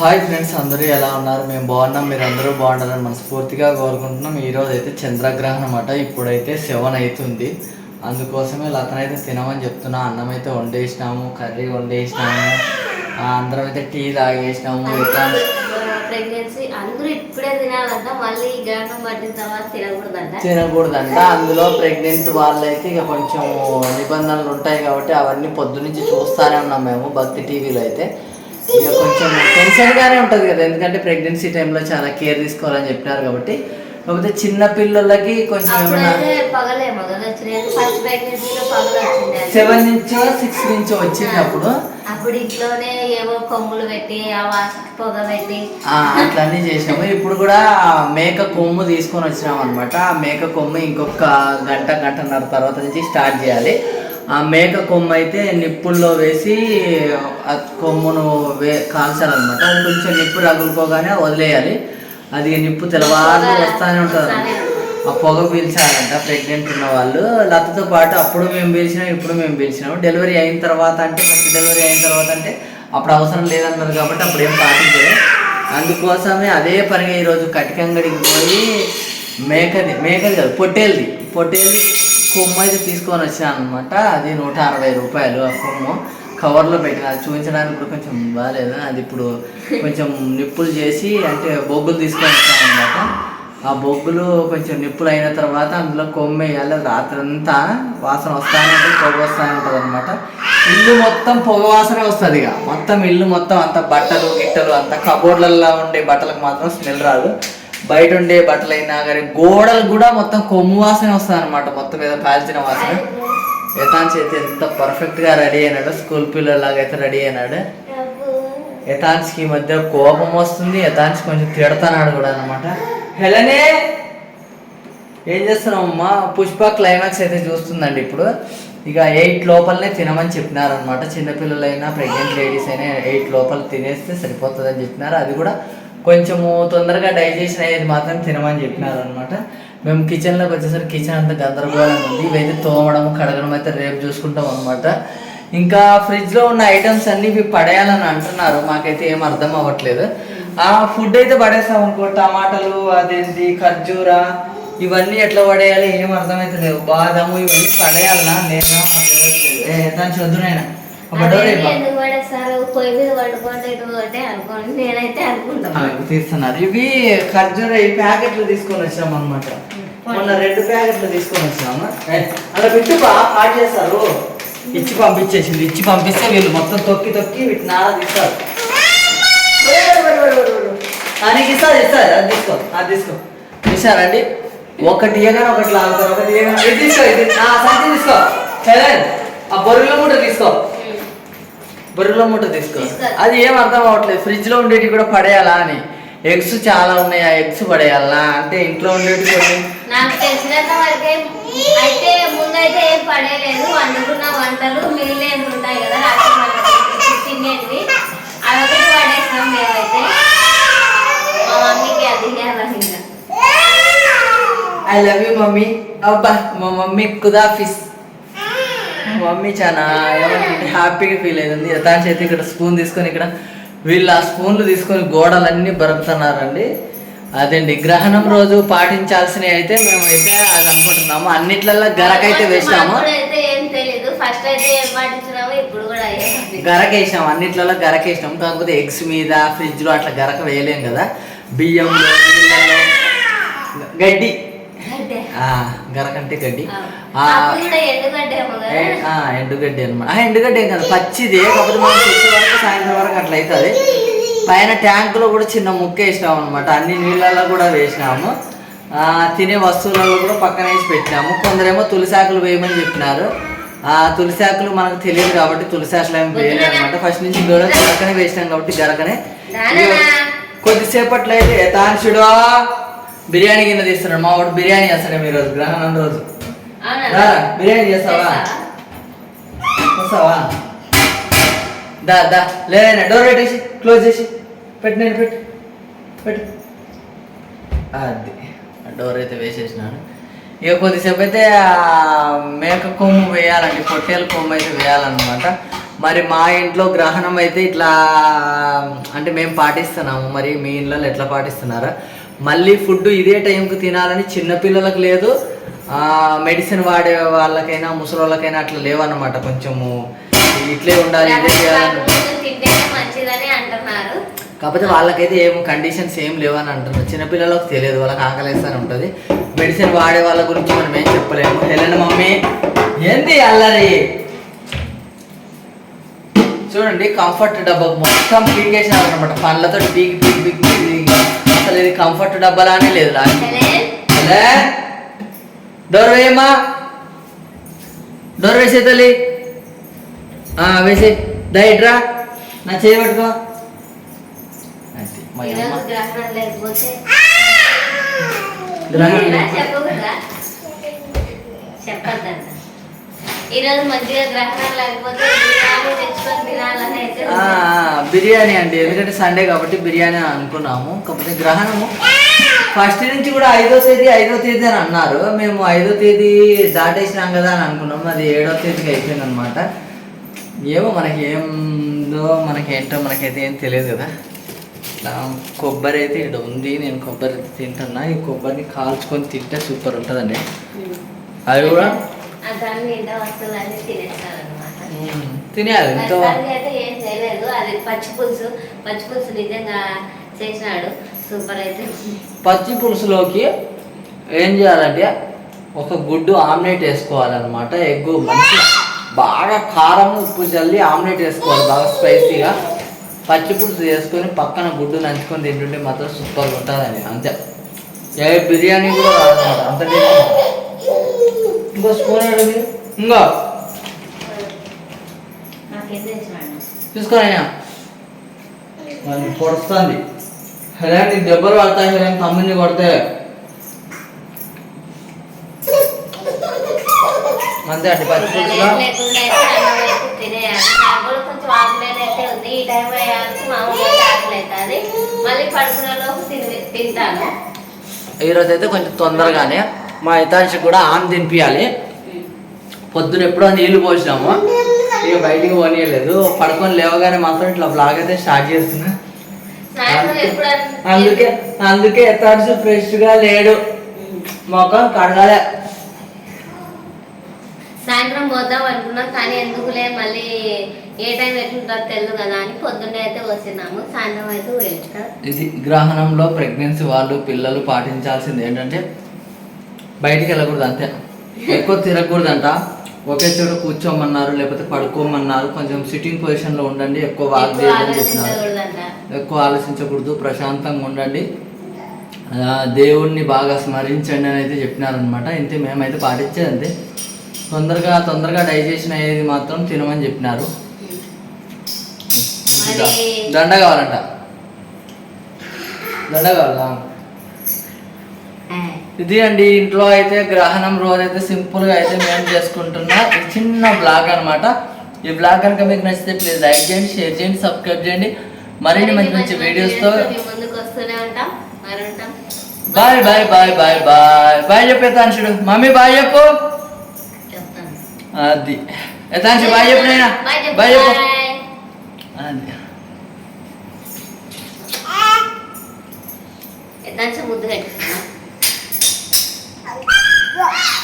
Hi friends అందరూ ఎలా ఉన్నారు? మేము బాగున్నాం మీరు అందరూ బాగుండాలని మనస్ఫూర్తిగా కోరుకుంటున్నాం. ఈరోజు అయితే చంద్రగ్రహణం అట ఇప్పుడైతే సెవెన్ అవుతుంది అందుకోసమే లతనైతే తినమని చెప్తున్నా. అన్నం అయితే వండేసినాము కర్రీ వండేసినాము. అందరం అయితే టీ తాగేసినాము. ఇట్లా ప్రెగ్నెన్సీ అందరూ ఇప్పుడే తినాలంట. మళ్ళీ గ్రహణం పట్టిన తర్వాత తినకూడదంట. తినకూడదంట. అందులో ప్రెగ్నెంట్ వాళ్ళైతే ఇక కొంచెం నిబంధనలు ఉంటాయి కాబట్టి అవన్నీ పొద్దు నుంచి చూస్తానే ఉన్నాం మేము భక్తి టీవీలో అయితే. ఇక కొంచెం టెన్షన్గానే ఉంటుంది కదా. ఎందుకంటే ప్రెగ్నెన్సీ టైంలో చాలా కేర్ తీసుకోవాలని చెప్పినారు కాబట్టి. కాకపోతే చిన్న పిల్లలకి కొంచెం ఏమైనా సెవెన్ నుంచి సిక్స్ నుంచి వచ్చింది అప్పుడు అప్పుడు ఇంట్లోనే ఏవో కొమ్ములు పెట్టి ఆ వాసన పొగ పెట్టి. ఆ, అట్లన్నీ చేసినాము. ఇప్పుడు కూడా మేక కొమ్ము తీసుకొని వచ్చినాం అనమాట ఆ మేక కొమ్ము ఇంకొక గంట గంటన్నర తర్వాత నుంచి స్టార్ట్ చేయాలి. ఆ మేక కొమ్ము అయితే నిప్పుల్లో వేసి ఆ కొమ్మును వే కాల్చాలన్నమాట. అది కొంచెం నిప్పు రగులుకోగానే వదిలేయాలి. అది నిప్పు తెల్లవారు వస్తానే ఉంటుంది ఆ పొగ పీల్చాలంట ప్రెగ్నెంట్ ఉన్న వాళ్ళు. లతతో పాటు అప్పుడు మేము పీల్చినాం ఇప్పుడు మేము పీల్చినాం. డెలివరీ అయిన తర్వాత అంటే ఫస్ట్ డెలివరీ అయిన తర్వాత అంటే అప్పుడు అవసరం లేదన్నారు కాబట్టి అప్పుడు ఏం పాటించలేదు. అందుకోసమే అదే పనిగా ఈరోజు కటికంగడికి పోయి మేకది మేకది కాదు పొట్టేల్ది. పొట్టేల్ది కొమ్ము అయితే తీసుకొని వచ్చాను అనమాట అది నూట అరవై రూపాయలు ఆ కొమ్ము. కవర్లో పెట్టిన అది చూపించడానికి కూడా కొంచెం బాగాలేదు అది ఇప్పుడు కొంచెం నిప్పులు చేసి అంటే బొగ్గులు తీసుకొని వచ్చాను అనమాట ఆ బొగ్గులు కొంచెం నిప్పులు అయిన తర్వాత అందులో కొమ్ము వేయాలి. రాత్రంతా వాసన వస్తానే ఉంటుంది పొగ వస్తానే ఉంటుంది అనమాట ఇల్లు మొత్తం పొగ వాసనే వస్తుంది ఇక. మొత్తం ఇల్లు మొత్తం అంత బట్టలు గిట్టలు అంత కబోర్డ్లలో ఉండే బట్టలకు మాత్రం స్మెల్ రాదు. బయట ఉండే బట్టలైనా కానీ గోడలు కూడా మొత్తం కొమ్ము వాసన వస్తుంది అనమాట మొత్తం ఏదో కాల్చిన వాసన. యథాన్స్ అయితే ఎంత పర్ఫెక్ట్గా రెడీ అయినాడు స్కూల్ పిల్లలాగా అయితే రెడీ అయినాడు. యథాన్స్కి ఈ మధ్య కోపం వస్తుంది. యథాన్స్ కొంచెం తిడతానాడు కూడా అనమాట హెలనే! ఏం చేస్తున్నావు అమ్మా పుష్ప క్లైమాక్స్ అయితే చూస్తుందండి ఇప్పుడు. ఇక ఎయిట్ లోపలనే తినమని చెప్పినారనమాట చిన్నపిల్లలైనా ప్రెగ్నెంట్ లేడీస్ అయినా ఎయిట్ లోపల తినేస్తే సరిపోతుందని చెప్పినారు. అది కూడా కొంచెము తొందరగా డైజెషన్ అయ్యేది మాత్రం తినమని చెప్పినారు అనమాట మేము కిచెన్లోకి వచ్చేసరికి కిచెన్ అంతా గందరగోళంగా ఉంది. ఇవైతే తోమడం కడగడం అయితే రేపు చూసుకుంటాం అనమాట ఇంకా ఫ్రిడ్జ్లో ఉన్న ఐటమ్స్ అన్నీ ఇవి పడేయాలని అంటున్నారు. మాకైతే ఏం అర్థం అవ్వట్లేదు. ఆ ఫుడ్ అయితే పడేస్తాం అనుకో టమాటాలు అదేంటి ఖర్జూరా ఇవన్నీ ఎట్లా పడేయాలి ఏం అర్థమైతే లేవు బాదము ఇవన్నీ పడేయాలనా? నేను దాని చదువునైనా తీస్తున్నారు. ఇవి ఖర్జూర ఈ ప్యాకెట్లు తీసుకొని వచ్చాము అనమాట మొన్న రెండు ప్యాకెట్లు తీసుకొని వచ్చాము. అలా పెట్టి పాటు చేస్తారు. ఇచ్చి పంపించేసింది ఇచ్చి పంపిస్తే వీళ్ళు మొత్తం తొక్కి తొక్కి వీటి నారా తీస్తారు నీకు ఇస్తారు ఇస్తారు అది తీసుకో అది తీసుకో. ఇస్తారండి ఒకటి ఇయ్యగానే ఒకటి లాగుతారు ఒకటి ఇయ్యగానే ఇది తీసుకో ఇది సంచి తీసుకో. సరే ఆ బొర్రెల మూట తీసుకో. బొర్రెల మూట తీసుకో. అది ఏం అర్థం అవ్వట్లేదు. ఫ్రిడ్జ్లో ఉండేటి కూడా పడేయాలా అని. ఎగ్స్ చాలా ఉన్నాయి ఆ ఎగ్స్ పడేయాలా అంటే ఇంట్లో ఉండేటి కొన్ని. నాకు తెలిసినంత వరకే అయితే ముందైతే ఏం పడేయలేదు. వండుకున్న వంటలు మిగిలినవి ఉంటాయి కదా రాత్రి వంటలు తినేటివి అవి ఒకటి పడేసినాం మేమైతే. మా మమ్మీకి అది ఐ లవ్ యూ మమ్మీ అబ్బా మా మమ్మీ కుదాఫిస్. మమ్మీ చాలా ఏమంటే హ్యాపీగా ఫీల్ అయింది యథాంశ అయితే ఇక్కడ స్పూన్ తీసుకొని ఇక్కడ వీళ్ళు ఆ స్పూన్లు తీసుకొని గోడలన్నీ బరుకుతున్నారండి అదండి గ్రహణం రోజు పాటించాల్సినవి అయితే మేమైతే అది అనుకుంటున్నాము. అన్నిట్లల్లో గరకైతే వేసినాము అయితే ఏం తెలియదు ఫస్ట్ అయితే ఏం పాటించినామో ఇప్పుడు కూడా అయ్యే గరకేసాం అన్నిట్లలో గరకేసినాం కాకపోతే ఎగ్స్ మీద ఫ్రిడ్జ్లో అట్లా గరక వేయలేం కదా. బియ్యంలో నీళ్ళల్లో గడ్డి. గరకంటే గడ్డి. ఎండుగడ్డి అనమాట ఎండుగడ్డి ఏం కాదు పచ్చిది. కాకపోతే మనం తెచ్చే వరకు సాయంత్రం వరకు అట్లా అవుతుంది పైన ట్యాంకులో కూడా చిన్న ముక్క వేసినాము అనమాట అన్ని నీళ్ళల్లో కూడా వేసినాము. ఆ, తినే వస్తువులలో కూడా పక్కన వేసి పెట్టినాము. కొందరేమో తులసాకులు వేయమని చెప్పినారు. ఆ తులసాకులు మనకు తెలియదు కాబట్టి తులసాకులు ఏమి వేయలేదు అనమాట ఫస్ట్ నుంచి కూడా గరకనే వేసినాం కాబట్టి గరకనే. కొద్దిసేపట్లో అయితే యథాంశుడు బిర్యానీ కింద తీస్తున్నాడు మా వాడు బిర్యానీ చేస్తాడు గ్రహణం రోజు. అవునా? రా, బిర్యానీ చేస్తావా? వస్తావా దా దా. లేదైనా డోర్ పెట్టేసి క్లోజ్ చేసి. పెట్టు నేను పెట్టు. పెట్టు. అది. డోర్ అయితే వేసేసినాను. ఇక కొద్దిసేపు అయితే మేక కొమ్ము వేయాలండి పొట్టేల కొమ్ము అయితే వేయాలన్నమాట. మరి మా ఇంట్లో గ్రహణం అయితే ఇట్లా అంటే మేము పాటిస్తున్నాము. మరి మీ ఇంట్లో ఎట్లా పాటిస్తున్నారా? మళ్ళీ ఫుడ్ ఇదే టైంకి తినాలని చిన్నపిల్లలకు లేదు మెడిసిన్ వాడే వాళ్ళకైనా ముసలి వాళ్ళకైనా అట్లా లేవన్నమాట కొంచెము. ఇట్లే ఉండాలి ఇదే చేయాలని కాకపోతే వాళ్ళకైతే ఏం కండిషన్స్ ఏం లేవని అంటున్నారు. చిన్నపిల్లలకు తెలియదు వాళ్ళకి ఆకలిస్తూనే ఉంటుంది. మెడిసిన్ వాడే వాళ్ళ గురించి మనం ఏం చెప్పలేము. హెలెన్ మమ్మీ ఏంది అల్లరి? చూడండి కంఫర్ట్ డబ్బా మొత్తం పీకేసినారు అనమాట పండ్లతో పీకి పీకి పీకి. అసలు ఇది కంఫర్ట్ డబ్బాలానే లేదు లాస్ట్ హెలెన్, హెలెన్ డోర్ వేయమ్మా డోర్ వేసే తల్లి. వేసే. డైట్రా నా చేయి పట్టుకో. ఈరోజు మంచిగా గ్రహణం లేకపోతే బిర్యానీ అండి. ఎందుకంటే సండే కాబట్టి బిర్యానీ అని అనుకున్నాము. కాకపోతే గ్రహణము ఫస్ట్ నుంచి కూడా ఐదో తేదీ ఐదో తేదీ అని అన్నారు. మేము ఐదో తేదీ దాటేసినాం కదా అని అనుకున్నాము. అది ఏడో తేదీకి అయిపోయింది అనమాట ఏమో మనకి ఏందో మనకి ఏంటో మనకైతే ఏం తెలియదు కదా. ఇట్లా కొబ్బరి అయితే ఇక్కడ ఉంది. నేను కొబ్బరి తింటున్నా. ఈ కొబ్బరిని కాల్చుకొని తింటే సూపర్ ఉంటుందండి. అది కూడా తినేయాలి ఎంతో అయితే ఏం చేయలేదు. అది పచ్చి పులుసు. పచ్చి పులుసు నిజంగా చేసినాడు. సూపర్ అయితే. పచ్చి పులుసులోకి ఏం చేయాలంటే ఒక గుడ్డు ఆమ్లెట్ వేసుకోవాలన్నమాట. ఎగ్ మంచి బాగా కారం ఉప్పు చల్లి ఆమ్లెట్ వేసుకోవాలి. బాగా స్పైసీగా. పచ్చి పులుసు వేసుకొని పక్కన గుడ్డు నంచుకొని తింటుంటే మాత్రం సూపర్గా ఉంటుందండి. అంతే. ఏ బిర్యానీ కూడా రాదన్నమాట. అంత ఇంకో స్పూన్ అడుగు ఇంకో. నన్ను పొడుస్తుంది నీకు దెబ్బలు పడతాయి హెలెన్ తమ్ముని కొడితే. అంతే అండి పచ్చి ఈరోజు అయితే కొంచెం తొందరగానే మా ఇతాంశి కూడా ఆమె తినిపించాలి పొద్దున ఎప్పుడో నీళ్ళు పోసినాము. ఇక బయటికి పోనీయలేదు. పడుకొని లేవగానే మాత్రం ఇట్లా బ్లాగ్ అయితే స్టార్ట్ చేస్తున్నా. అందుకే అందుకే ఫ్రెష్గా లేడు. మొఖం కడగాలే. సాయంత్రం పోదాం అనుకున్నాం కానీ ఎందుకులే మళ్ళీ ఏ టైం ఎట్లుంటుందో తెలియదు కదా అని పొద్దున్నే అయితే వచ్చినాము సాయంత్రం అయితే వెళ్తాం ఇది గ్రహణంలో ప్రెగ్నెన్సీ వాళ్ళు పిల్లలు పాటించాల్సింది ఏంటంటే బయటికి వెళ్ళకూడదు అంతే. ఎక్కువ తిరగకూడదంట ఒకే చోట కూర్చోమన్నారు లేకపోతే పడుకోమన్నారు. కొంచెం సిట్టింగ్ పొజిషన్లో ఉండండి ఎక్కువ వాక్ చేయదని చెప్పినారు ఎక్కువ ఆలోచించకూడదు ప్రశాంతంగా ఉండండి. దేవుణ్ణి బాగా స్మరించండి అని అయితే చెప్పినారనమాట ఇంతే మేమైతే పాటించేది అంతే. తొందరగా తొందరగా డైజెషన్ అయ్యేది మాత్రం తినమని చెప్పినారు. దండ కావాలంట. దండ కావాలా? ఇది అండి ఇంట్లో అయితే గ్రహణం రోజు అయితే సింపుల్గా అయితే మేము చేసుకుంటున్న. చిన్న బ్లాగ్ అనమాట ఈ బ్లాగ్ కనుక మీకు నచ్చితే ప్లీజ్ లైక్ చేయండి షేర్ చేయండి సబ్స్క్రైబ్ చేయండి. మరిన్ని మంచి మంచి వీడియోస్తో bye bye bye bye bye. Bye చెప్పే తాన్షుడు మమ్మీ బాయ్ చెప్పు. అది. తాన్షు బాయ్ చెప్పు నైనా బాయ్ చెప్పు అది. ముద్దు Yeah.